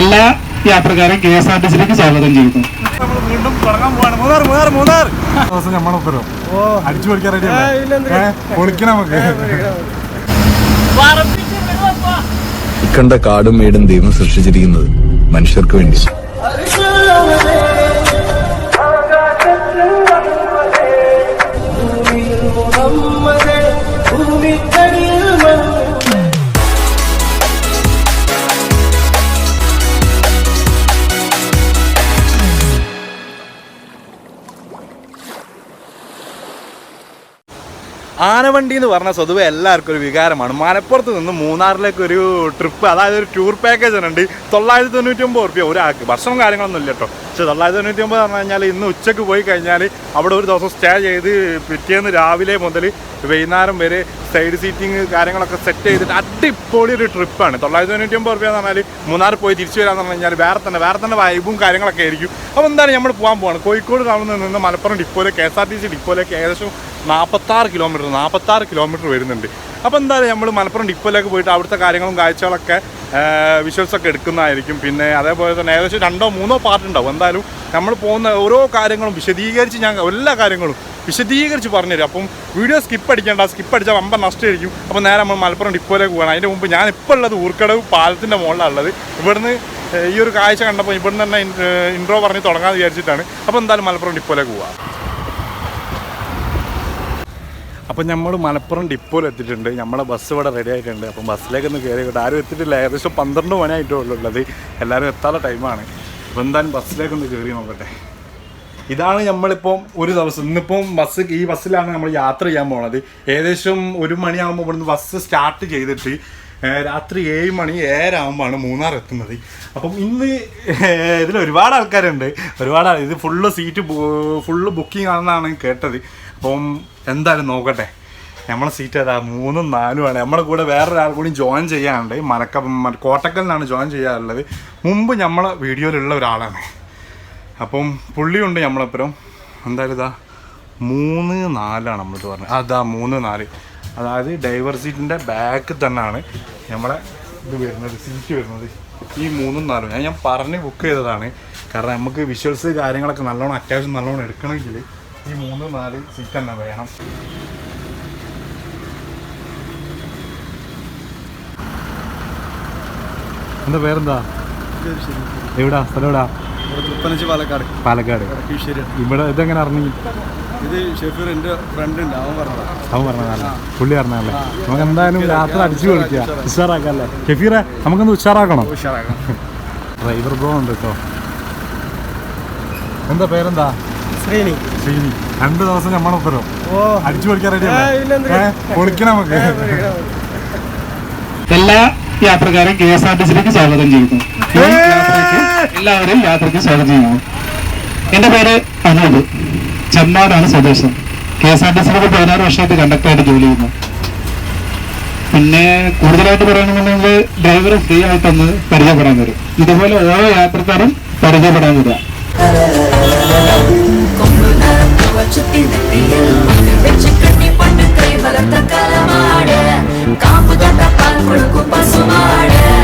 എല്ലാ യാത്രക്കാരും K S R T സിയിലേക്ക് സ്വാഗതം ചെയ്യുന്നു. ഇക്കണ്ട കാടും വീടും ദൈവം സൃഷ്ടിച്ചിരിക്കുന്നത് മനുഷ്യർക്ക് വേണ്ടി. ആനവണ്ടി എന്ന് പറഞ്ഞാൽ സ്വതുവെ എല്ലാവർക്കും ഒരു വികാരമാണ്. മലപ്പുറത്ത് നിന്ന് മൂന്നാറിലേക്ക് ഒരു ട്രിപ്പ് അതായത് ഒരു ടൂർ പാക്കേജ് ഉണ്ട്. തൊള്ളായിരത്തി തൊണ്ണൂറ്റി ഒമ്പത് റുപ്യ ഒരാൾക്ക്. ഭക്ഷണം കാര്യങ്ങളൊന്നും ഇല്ല കേട്ടോ. പക്ഷേ തൊള്ളായിരത്തി തൊണ്ണൂറ്റി ഒമ്പത് പറഞ്ഞു കഴിഞ്ഞാൽ ഇന്ന് ഉച്ചയ്ക്ക് പോയി കഴിഞ്ഞാൽ അവിടെ ഒരു ദിവസം സ്റ്റേ ചെയ്ത് പിറ്റേന്ന് രാവിലെ മുതൽ വൈകുന്നേരം വരെ സൈഡ് സീറ്റിംഗ് കാര്യങ്ങളൊക്കെ സെറ്റ് ചെയ്തിട്ട് അടിപൊളി ഒരു ട്രിപ്പാണ് തൊള്ളായിരത്തി തൊണ്ണൂറ്റി ഒമ്പത് റുപ്യ എന്ന് പറഞ്ഞാൽ മൂന്നാർ പോയി തിരിച്ചു വരാന്ന് പറഞ്ഞു കഴിഞ്ഞാൽ വേറെ തന്നെ വേറെ തന്നെ വൈബും കാര്യങ്ങളൊക്കെ ആയിരിക്കും. അപ്പോൾ എന്താണ് നമ്മൾ പോകാൻ പോവാണ്? കോഴിക്കോട് ടൗണിൽ നിന്ന് Malappuram ഡിപ്പോയിലേക്ക് K S R T C ഡിപ്പോയിലേക്ക് ഏകദേശം നാൽപ്പത്താറ് കിലോമീറ്റർ നാൽപ്പത്താറ് കിലോമീറ്റർ വരുന്നുണ്ട്. അപ്പോൾ എന്തായാലും നമ്മൾ മലപ്പുറം ഡിപ്പോയിലേക്ക് പോയിട്ട് അവിടുത്തെ കാര്യങ്ങളും കാഴ്ചകളൊക്കെ വിഷ്വൽസ് ഒക്കെ എടുക്കുന്നതായിരിക്കും. പിന്നെ അതേപോലെ തന്നെ ഏകദേശം രണ്ടോ മൂന്നോ പാർട്ട് ഉണ്ടാവും. എന്തായാലും നമ്മൾ പോകുന്ന ഓരോ കാര്യങ്ങളും വിശദീകരിച്ച് ഞാൻ എല്ലാ കാര്യങ്ങളും വിശദീകരിച്ച് പറഞ്ഞുതരും. അപ്പം വീഡിയോ സ്കിപ്പ് അടിക്കേണ്ട സ്കിപ്പ് അടിച്ചാൽ വമ്പൻ നഷ്ടമായിരിക്കും. അപ്പോൾ നേരെ നമ്മൾ മലപ്പുറം ഡിപ്പോയിലേക്ക് പോകണം അതിന്റെ മുമ്പ് ഞാൻ ഇപ്പോൾ ഉള്ളത് ഊർക്കടവ് പാലത്തിന്റെ മുകളിലാണ് ഉള്ളത്. ഇവിടുന്ന് ഈ ഒരു കാഴ്ച കണ്ടപ്പോൾ ഇവിടുന്ന് തന്നെ ഇൻട്രോ പറഞ്ഞ് തുടങ്ങാമെന്ന് വിചാരിച്ചിട്ടാണ്. അപ്പോൾ എന്തായാലും മലപ്പുറം ഡിപ്പോയിലേക്ക് പോവാം. അപ്പം നമ്മൾ മലപ്പുറം ഡിപ്പോയിൽ എത്തിയിട്ടുണ്ട്. നമ്മളെ ബസ് ഇവിടെ റെഡി ആയിട്ടുണ്ട്. അപ്പം ബസ്സിലേക്ക് ഒന്ന് കയറി വിട്ട് ആരും എത്തിയിട്ടില്ല. ഏകദേശം പന്ത്രണ്ട് മണിയായിട്ടേ ഉള്ളൂ ഉള്ളത്. എല്ലാവരും എത്താത്ത ടൈമാണ് അപ്പം എന്തായാലും ബസ്സിലേക്ക് ഒന്ന് കയറി നോക്കട്ടെ. ഇതാണ് നമ്മളിപ്പം ഒരു ദിവസം. ഇന്നിപ്പം ബസ് ഈ ബസ്സിലാണ് നമ്മൾ യാത്ര ചെയ്യാൻ പോണത്. ഏകദേശം ഒരു മണിയാകുമ്പോൾ ഇവിടുന്ന് ബസ് സ്റ്റാർട്ട് ചെയ്തിട്ട് രാത്രി ഏഴ് മണി ഏഴാകുമ്പോഴാണ് മൂന്നാർ എത്തുന്നത്. അപ്പം ഇന്ന് ഇതിൽ ഒരുപാട് ആൾക്കാരുണ്ട്. ഒരുപാട് ഇത് ഫുള്ള് സീറ്റ് ഫുള്ള് ബുക്കിംഗ് ആണെന്നാണ് കേട്ടത്. അപ്പം എന്തായാലും നോക്കട്ടെ. നമ്മളെ സീറ്റ് ഏതാ? മൂന്നും നാലും ആണ്. നമ്മളെ കൂടെ വേറൊരാൾ കൂടി ജോയിൻ ചെയ്യാനുണ്ട്. മലക്ക മ- കോട്ടക്കലിനാണ് ജോയിൻ ചെയ്യാറുള്ളത് മുമ്പ് നമ്മളെ വീഡിയോയിലുള്ള ഒരാളാണ്. അപ്പം പുള്ളിയുണ്ട് നമ്മളെപ്പുറം. എന്തായാലും ഇതാ മൂന്ന് നാലാണ് നമ്മളിത് പറഞ്ഞത്. അതാ മൂന്ന് നാല്. അതായത് ഡൈവർ സീറ്റിന്റെ ബാക്ക് തന്നെയാണ്. നമ്മളെ ഇത് വരുന്നത് സീറ്റ് വരുന്നത്. ഈ മൂന്നും നാലും. ഞാൻ ഞാൻ പറഞ്ഞ് ബുക്ക് ചെയ്തതാണ്. കാരണം നമുക്ക് വിഷ്വൽസ് കാര്യങ്ങളൊക്കെ നല്ലോണം അത്യാവശ്യം നല്ലോണം എടുക്കണമെങ്കിൽ ഈ മൂന്ന് നാല് സീറ്റ് തന്നെ വേണം. എന്താ പേരെന്താ? എവിടാ? സ്ഥലം എവിടാ? പാലക്കാട്. പാലക്കാട്. ഇവിടെ ഇതെങ്ങനെ അറിഞ്ഞു? ഇത് ഷെഫീർ എന്റെ ഫ്രണ്ട് ഉണ്ട്. അവൻ പറഞ്ഞതാ. അവൻ പറഞ്ഞതല്ലേ പുള്ളി പറഞ്ഞതല്ലേ നമുക്ക് എന്തായാലും രാത്രി അടിച്ചു കൊടുക്കുക ഉഷാറാക്കല്ലേ? ഷെഫീറെ നമുക്കൊന്ന് ഉഷാറാക്കണം. ഉഷാറാക്കാം. ഡ്രൈവർ ബ്രോ ഉണ്ട് കേട്ടോ എന്താ പേരെന്താ? ശ്രീനി. ശ്രീനി. രണ്ട് ദിവസം നമ്മളൊപ്പരം ഓ. അടിച്ചു പൊളിക്കാൻ റെഡി ആ, ഇല്ലെന്ത്? പൊളിക്കണം നമുക്ക്. എല്ലാ യാത്രക്കാരും കെ എസ് ആർ ടി സിയിലേക്ക് സ്വാഗതം ചെയ്യുന്നു. എല്ലാവരെയും യാത്രയ്ക്ക് സ്വാഗതം ചെയ്യുന്നു. എന്റെ പേര് അനൂപ്. ചെമ്മാടാണ് സ്വദേശം കെ എസ് ആർ ടി സിയിലൊക്കെ പതിനാറ് വർഷമായിട്ട് കണ്ടക്ടറായിട്ട് ജോലി ചെയ്യുന്നു. പിന്നെ കൂടുതലായിട്ട് പറയണമെന്നുണ്ടെങ്കിൽ ഡ്രൈവർ ഫ്രീ ആയിട്ടൊന്ന് പരിചയപ്പെടാൻ വരും. ഇതുപോലെ ഓരോ യാത്രക്കാരും പരിചയപ്പെടാൻ വരിക. കാപ്പുകട്ടപ്പാൽ കൊഴുക്കും പസുമാട്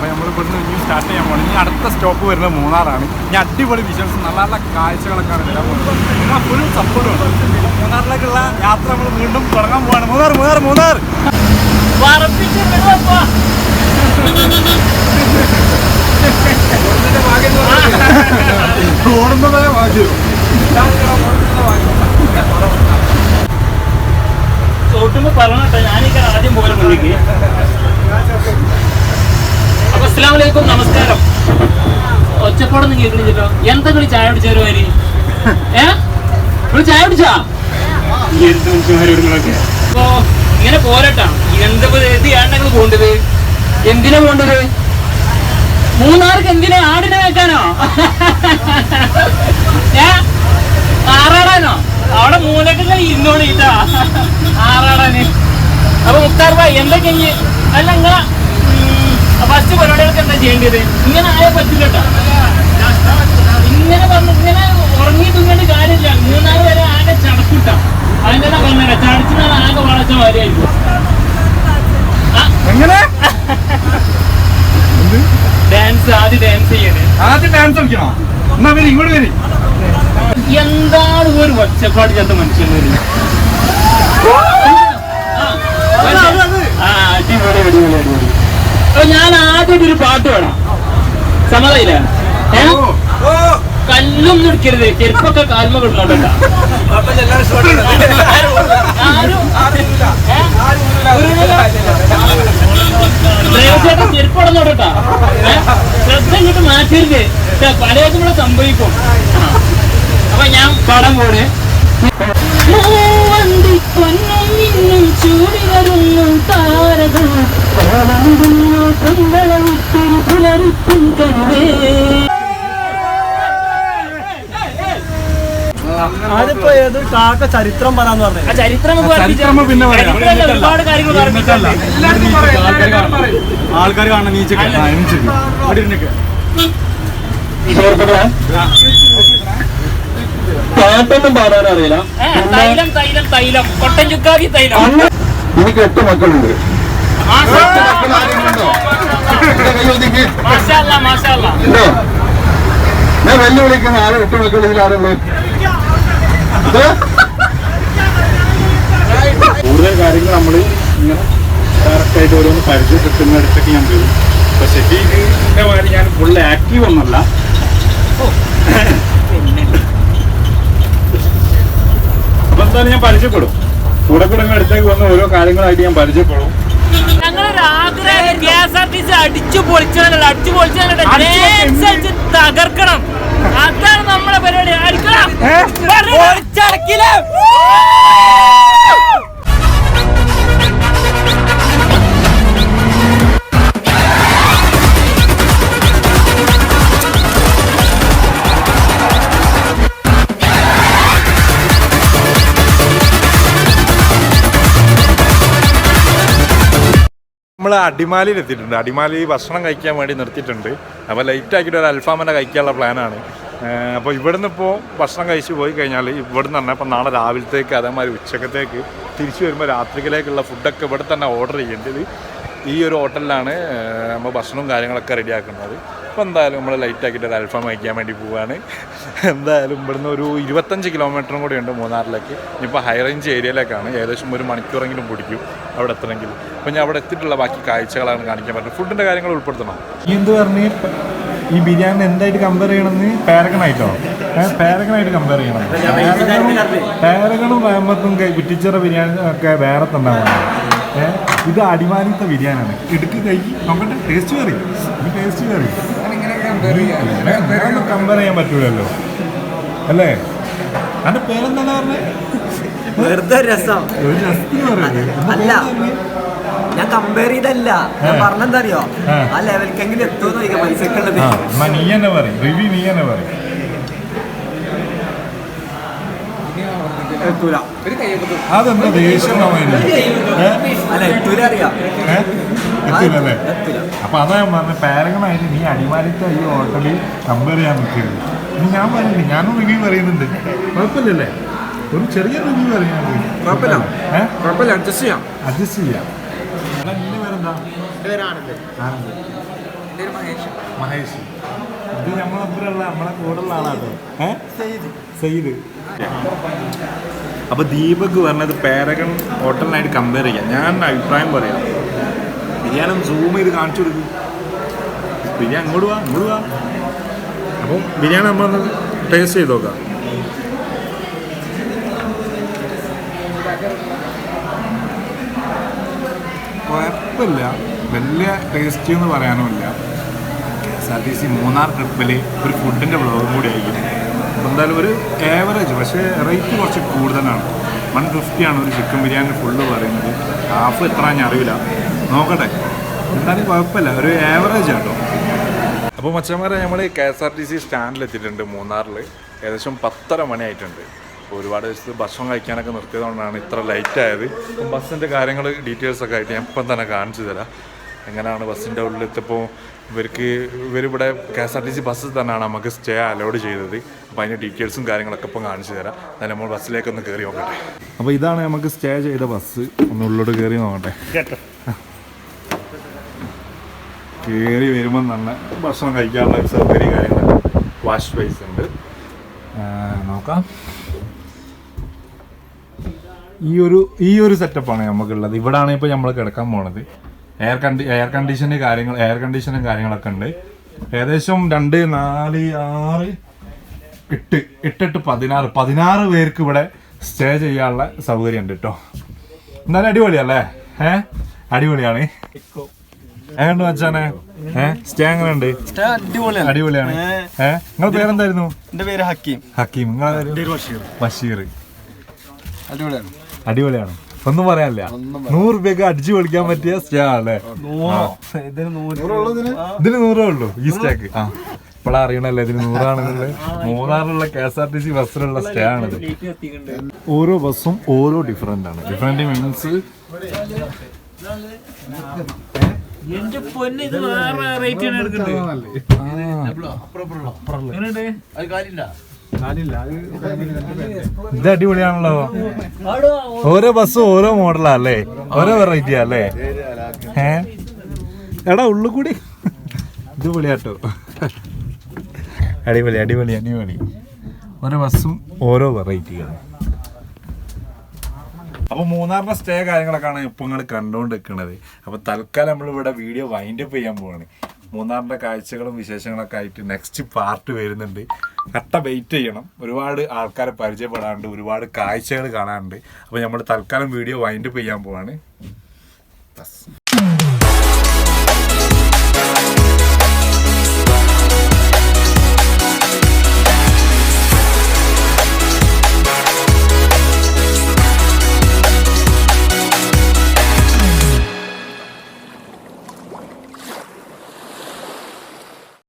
അപ്പോൾ നമ്മൾ ഇവിടുന്ന് ഇനി സ്റ്റാർട്ട് ചെയ്യാൻ പോകണം ഇനി അടുത്ത സ്റ്റോപ്പ് വരുന്നത് മൂന്നാറാണ് ഇനി അടിപൊളി വിഷ്വൽസ് നല്ല നല്ല കാഴ്ചകളൊക്കെ കാഴ്ചകളൊക്കെയാണ് വരാൻ പോകുന്നത് ഫുൾ സപ്പോർട്ടും ഉണ്ട് മൂന്നാറിലേക്കുള്ള യാത്ര നമ്മൾ വീണ്ടും തുടങ്ങാൻ പോവാണ് മൂന്നാർ മൂന്നാർ മൂന്നാർ ഓടുന്നതേ ഞാനീക്കാണ് ആദ്യം പോലെ അപ്പൊ അസ്സലാമു അലൈക്കും നമസ്കാരം. ഒച്ചപ്പാടൊന്നും കേൾക്കണില്ലല്ലോ എന്താ കളി ചായ കുടിച്ചാരോ വരി ഏ? നിങ്ങൾ ചായ കുടിച്ചാ? അപ്പോ ഇങ്ങനെ പോരട്ടാ. എന്താ ഇത് എന്തിനാ പോണ്ടത്? മൂന്നാർക്ക് എന്തിനാ ആടിനെ വെക്കാനോ? ഏ? ആറാടാനോ? അവിടെ മൂലക്കൊക്കെ ഇരുന്നോളി ഇട്ടാ ആറാടാന്. അപ്പൊ മുക്താർ ഭായി എന്തൊക്കെ അല്ല നിങ്ങളാ ചെയ്യേണ്ടത്? ഇങ്ങനെ ആയാൽ പറ്റില്ല ഇങ്ങനെ പറഞ്ഞു ഇങ്ങനെ ഉറങ്ങി തിന്നേണ്ട കാര്യമില്ല. മൂന്നാർ വരെ ആകെ ചടക്കൂട്ട അതിന്റെ പറഞ്ഞ ചടച്ചിനാണ് ആകെ വളച്ച മാതിരിയായിരിക്കും. എങ്ങനെ? ഡാൻസ് ആദ്യം ഡാൻസ് ചെയ്യണേ. ആദ്യം ഡാൻസ് കളിക്കണോ? എന്നാ വരി ഇങ്ങോട്ട് വരി. എന്താണ് ഒരു ഒച്ചപ്പാട് ചേർത്ത മനുഷ്യന്മാര് ആ, ആ, അടിപൊളി അടിപൊളി അടിപൊളി. അപ്പൊ ഞാൻ ആദ്യം ഒരു പാട്ട് വേണം സമ്മതയില്ല കല്ലൊന്നും എടുക്കരുത് ചെരുപ്പൊക്കെ കാൽമ കിടന്നോട്ടല്ല ആരും ഏ? ദേവസ്വേട്ടൻ ചെരുപ്പടം നോട്ടട്ടാ ശ്രദ്ധ ഇങ്ങോട്ട് മാറ്റരുത് പലതും കൂടെ സംഭവിക്കും. അപ്പൊ ഞാൻ പടം പോലെ ും ചൂടി വരുന്നു താരകൾ പുലർത്തും കരുവേ അതിപ്പോ ഏത് കാക്ക ചരിത്രം പറയാന്ന് പറഞ്ഞു? ചരിത്രം ചരിത്രം പിന്നെ പറയാം. ഒരുപാട് കാര്യങ്ങൾ ആൾക്കാർ കാണാൻ ഇരുന്നിക്ക്. പാട്ടൊന്നും പാടാനറിയില്ല തൈലം തൈലം തൈലം. കൊട്ടൻ ചുക്കാതി തൈലം എനിക്ക് എട്ട് മക്കളുണ്ട്. ഉണ്ടോ? ഞാൻ വെല്ലുവിളിക്കുന്ന ആരും എട്ട് മക്കളിൽ ആരുള്ളൂ കൂടുതൽ കാര്യങ്ങൾ നമ്മൾ ഇങ്ങനെ ഡയറക്റ്റായിട്ട് ഓരോന്ന് പരിചയപ്പെടുത്തുന്നിടത്തൊക്കെ ഞാൻ വരും. അപ്പൊ ഷെഫീഖിന്റെ കാര്യം ഞാൻ ഫുൾ ആക്റ്റീവ് ഒന്നല്ല. അപ്പൊ എന്തായാലും ഞാൻ പരിചയപ്പെടും. കൂടെ കൂടെ അടുത്തേക്ക് വന്ന് ഓരോ കാര്യങ്ങളായിട്ട് ഞാൻ പരിചയപ്പെടും. ഞങ്ങളൊരു ആഗ്രഹം K S R T C അടിച്ചു പൊളിച്ചാലല്ല അടിച്ചു തകർക്കണം. അതാണ് നമ്മളെ പരിപാടി. അടിക്കണം. പൊളിച്ചടക്കില്ല അടിമാലിയിൽ എത്തിയിട്ടുണ്ട്. അടിമാലി ഭക്ഷണം കഴിക്കാൻ വേണ്ടി നിർത്തിയിട്ടുണ്ട്. അപ്പോൾ ലൈറ്റ് ആക്കിയിട്ട് ഒരു അൽഫാമനെ കഴിക്കാനുള്ള പ്ലാനാണ്. അപ്പോൾ ഇവിടുന്ന് ഇപ്പോൾ ഭക്ഷണം കഴിച്ച് പോയി കഴിഞ്ഞാൽ ഇവിടുന്ന് തന്നെ ഇപ്പം നാളെ രാവിലത്തേക്ക് അതേമാതിരി ഉച്ചക്കത്തേക്ക് തിരിച്ചു വരുമ്പോൾ രാത്രിയിലേക്കുള്ള ഫുഡൊക്കെ ഇവിടെ തന്നെ ഓർഡർ ചെയ്യേണ്ടത്. ഈ ഒരു ഹോട്ടലിലാണ് നമ്മൾ ഭക്ഷണവും കാര്യങ്ങളൊക്കെ റെഡിയാക്കുന്നത്. അപ്പോൾ എന്തായാലും നമ്മൾ ലൈറ്റ് ആക്കിയിട്ട് ഒരു അൽഫാം വയ്ക്കാൻ വേണ്ടി പോവുകയാണ് എന്തായാലും ഇവിടുന്ന് ഒരു ഇരുപത്തഞ്ച് കിലോമീറ്ററും കൂടി ഉണ്ട് മൂന്നാറിലേക്ക്. ഇപ്പോൾ ഹൈ റേഞ്ച് ഏരിയയിലേക്കാണ് ഏകദേശം ഒരു മണിക്കൂറെങ്കിലും പിടിക്കും അവിടെ എത്തണമെങ്കിൽ. അപ്പോൾ ഞാൻ അവിടെ എത്തിയിട്ടുള്ള ബാക്കി കാഴ്ചകളാണ് കാണിക്കാൻ പറ്റുന്നത്. ഫുഡിന്റെ കാര്യങ്ങൾ ഉൾപ്പെടുത്തണം? ഈ എന്ത് പറഞ്ഞ്? ഈ ബിരിയാണി എന്തായിട്ട് കമ്പയർ ചെയ്യണമെന്ന് പാരഗണായിട്ടോ പാരഗണായിട്ട് കമ്പയർ ചെയ്യണം. പാരഗണും വേമ്പത്തും വിറ്റിച്ചറ ബിരിയാണി ഒക്കെ വേറെ തന്നെ ഏഹ് ഇത് അടിമാലിത്തെ ബിരിയാണിയാണ്. ഇടുക്ക് കൈ നമ്മുടെ ടേസ്റ്റ് ഇത് ടേസ്റ്റ് കയറി കമ്പയർ ചെയ്യാൻ പറ്റൂലല്ലോ. അല്ലേ? അതിന്റെ പേരെന്താണ് പറഞ്ഞത് വെറുതെ രസം. അല്ല ഞാൻ കമ്പയർ ചെയ്തല്ല. ഞാൻ. പറഞ്ഞെന്താ അറിയോ? ആ. ലെവൽക്കെങ്കിലും എത്തുമെന്ന് ചോദിക്കാം നീ തന്നെ പറയും. റിവ്യൂ നീ തന്നെ പറയും. എത്തൂല. അതെന്താ ദേഷ്യം അല്ല എത്തൂല അറിയാം. എത്തില്ലല്ലേ എത്തൂല. അപ്പൊ അതാ ഞാൻ പറഞ്ഞ പാരങ്ങളായിട്ട് നീ അടിമാലിത്തെ ഈ ഹോട്ടലിൽ കമ്പയർ ചെയ്യാൻ നിൽക്കരുത്. ഇനി ഞാൻ പറയുന്നില്ല ഞാനും റിവ്യൂ പറയുന്നുണ്ട്. കുഴപ്പമില്ലല്ലേ? ഒരു ചെറിയ റിവ്യൂ പറയാൻ കുഴപ്പമില്ല. ഏഹ് അഡ്ജസ്റ്റ് ചെയ്യാം. അഡ്ജസ്റ്റ് ചെയ്യാം. എടാ, നിന്റെ പേരെന്താ? ആനന്ദ്. മഹേഷ്. ഇത് നമ്മളൊപ്പമുള്ള നമ്മളെ കൂടെയുള്ള ആളാട്ടോ. ഏ? സെയ്ത് അപ്പൊ ദീപക് പറഞ്ഞത് പാരഗൺ ഹോട്ടലിനായിട്ട് കമ്പയർ ചെയ്യാം. ഞാൻ അഭിപ്രായം പറയാം. ബിരിയാണി സൂം ചെയ്ത് കാണിച്ചു കൊടുക്കും. ബിരിയാണി അങ്ങോട്ട് വാ അങ്ങോട്ട് വാ. അപ്പം ബിരിയാണി നമ്മളൊന്ന് ടേസ്റ്റ് ചെയ്ത് നോക്കാം. കുഴപ്പമില്ല. വലിയ ടേസ്റ്റ് എന്ന് പറയാനുമില്ല. K S T C Munnar ട്രിപ്പിൽ ഒരു ഫുഡിന്റെ ബ്ലോഗും കൂടി ആയിരിക്കും. അപ്പോൾ എന്തായാലും ഒരു ഏവറേജ് പക്ഷേ റേറ്റ് കുറച്ച് കൂടുതലാണ്. വൺ ഫിഫ്റ്റിയാണ് ഒരു ചിക്കൻ ബിരിയാണി ഫുള്ള് പറയുന്നത്. ഹാഫ് എത്ര ഞാൻ അറിയില്ല. നോക്കട്ടെ. എന്തായാലും കുഴപ്പമില്ല. ഒരു ആവറേജ് ആട്ടോ. അപ്പോൾ മച്ചന്മാരെ നമ്മൾ K S R T C സ്റ്റാൻഡിലെത്തിയിട്ടുണ്ട് മൂന്നാറിൽ ഏകദേശം പത്തര മണിയായിട്ടുണ്ട്. ഒരുപാട് ദിവസത്ത് ഭക്ഷണം കഴിക്കാനൊക്കെ നിർത്തിയതുകൊണ്ടാണ് ഇത്ര ലൈറ്റ് ആയത്. അപ്പം ബസ്സിന്റെ കാര്യങ്ങൾ ഡീറ്റെയിൽസൊക്കെ ആയിട്ട് ഞാൻ ഇപ്പം തന്നെ കാണിച്ചു തരാം. എങ്ങനെയാണ് ബസ്സിന്റെ ഉള്ളിലെത്തിയപ്പോൾ ഇവർക്ക് ഇവരിവിടെ K S R T C ബസ്സിൽ തന്നെയാണ് നമുക്ക് സ്റ്റേ അലോഡ് ചെയ്തത്. അപ്പോൾ അതിന്റെ ഡീറ്റെയിൽസും കാര്യങ്ങളൊക്കെ ഇപ്പം കാണിച്ചു തരാം. നമ്മൾ ബസ്സിലേക്ക് ഒന്ന് കയറി നോക്കട്ടെ. അപ്പോൾ ഇതാണ് നമുക്ക് സ്റ്റേ ചെയ്ത ബസ്. ഒന്ന് ഉള്ളിലോട്ട് കയറി നോക്കട്ടെ. കയറി വരുമ്പോൾ നല്ല ഭക്ഷണം കഴിക്കാനുള്ള ഒരു സൗകര്യം കാര്യങ്ങളൊക്കെ വാഷ് സ്പേസ് ഉണ്ട്. നോക്കാം. ഈ ഒരു ഈ ഒരു സെറ്റപ്പാണ് നമുക്കുള്ളത്. ഇവിടാണ് ഇപ്പോൾ നമ്മൾ കിടക്കാൻ പോണത്. എയർ കണ്ടി എയർ കണ്ടീഷന് കാര്യങ്ങൾ എയർ കണ്ടീഷനും കാര്യങ്ങളൊക്കെ ഉണ്ട്. ഏകദേശം രണ്ട് നാല് ആറ് എട്ട് എട്ടെട്ട് പതിനാറ്. പതിനാറ് പേർക്ക് ഇവിടെ സ്റ്റേ ചെയ്യാനുള്ള സൗകര്യം ഉണ്ട് കേട്ടോ എന്നാലും അടിപൊളിയല്ലേ? ഏ? അടിപൊളിയാണ്. എങ്ങനെ വെച്ചാനെ ഏ? സ്റ്റേ എങ്ങനെ ഉണ്ട് അടിപൊളിയാണ്. അടിപൊളിയാണ്. ഏ? നിങ്ങളുടെ പേരെന്തായിരുന്നു? എന്റെ പേര് ഹക്കീം. ഹക്കീം. നിങ്ങളെ ബഷീർ. അടിപൊളിയാണ്. അടിപൊളിയാണ്. ഒന്നും പറയാനില്ല. നൂറ് രൂപയ്ക്ക് അടിച്ചു പൊളിക്കാൻ പറ്റിയ സ്റ്റേ ആണല്ലേ ഇതിന് നൂറ് ഉള്ളൂ ഈ സ്റ്റേക്ക്. ആ. ഇപ്പോഴാ അറിയണല്ലേ ഇതിന് നൂറാണെന്നുള്ളത്? മൂന്നാറിലുള്ള K S R T C ബസ്സിലുള്ള stay ആണിത് ഓരോ ബസ്സും ഓരോ ഡിഫറെന്റ് ആണ്. ഡിഫറെന്റ് മീൻസ് എന്റെ പൊന്ന് ഇത് വേറെ റേറ്റ് ആണ് എടുക്കുന്നത്. ഇത് അടിപൊളിയാണല്ലോ. ഓരോ ബസ്സും ഓരോ മോഡലാ അല്ലേ? ഓരോ വെറൈറ്റി അല്ലേ? ഏ? എടാ ഉള്ളു കൂടി. ഇത് പൊളിയാട്ടോ അടിപൊളി അടിപൊളി അടിപൊളി. ഓരോ ബസ്സും ഓരോ വെറൈറ്റികളും അപ്പൊ മൂന്നാറിന്റെ സ്റ്റേ കാര്യങ്ങളൊക്കെയാണ് ഇപ്പൊ നിങ്ങൾ കണ്ടുകൊണ്ട് നിൽക്കുന്നത് അപ്പൊ തൽക്കാലം നമ്മൾ ഇവിടെ വീഡിയോ വൈൻഡപ്പ് ചെയ്യാൻ പോവാണ്. മൂന്നാറിന്റെ കാഴ്ചകളും വിശേഷങ്ങളൊക്കെ ആയിട്ട് നെക്സ്റ്റ് പാർട്ട് വരുന്നുണ്ട്. കട്ട വെയിറ്റ് ചെയ്യണം. ഒരുപാട് ആൾക്കാരെ പരിചയപ്പെടാനുണ്ട് ഒരുപാട് കാഴ്ചകൾ കാണാനുണ്ട്. അപ്പോൾ നമ്മൾ തൽക്കാലം വീഡിയോ വൈൻഡപ്പ് ചെയ്യാൻ പോവാണ്.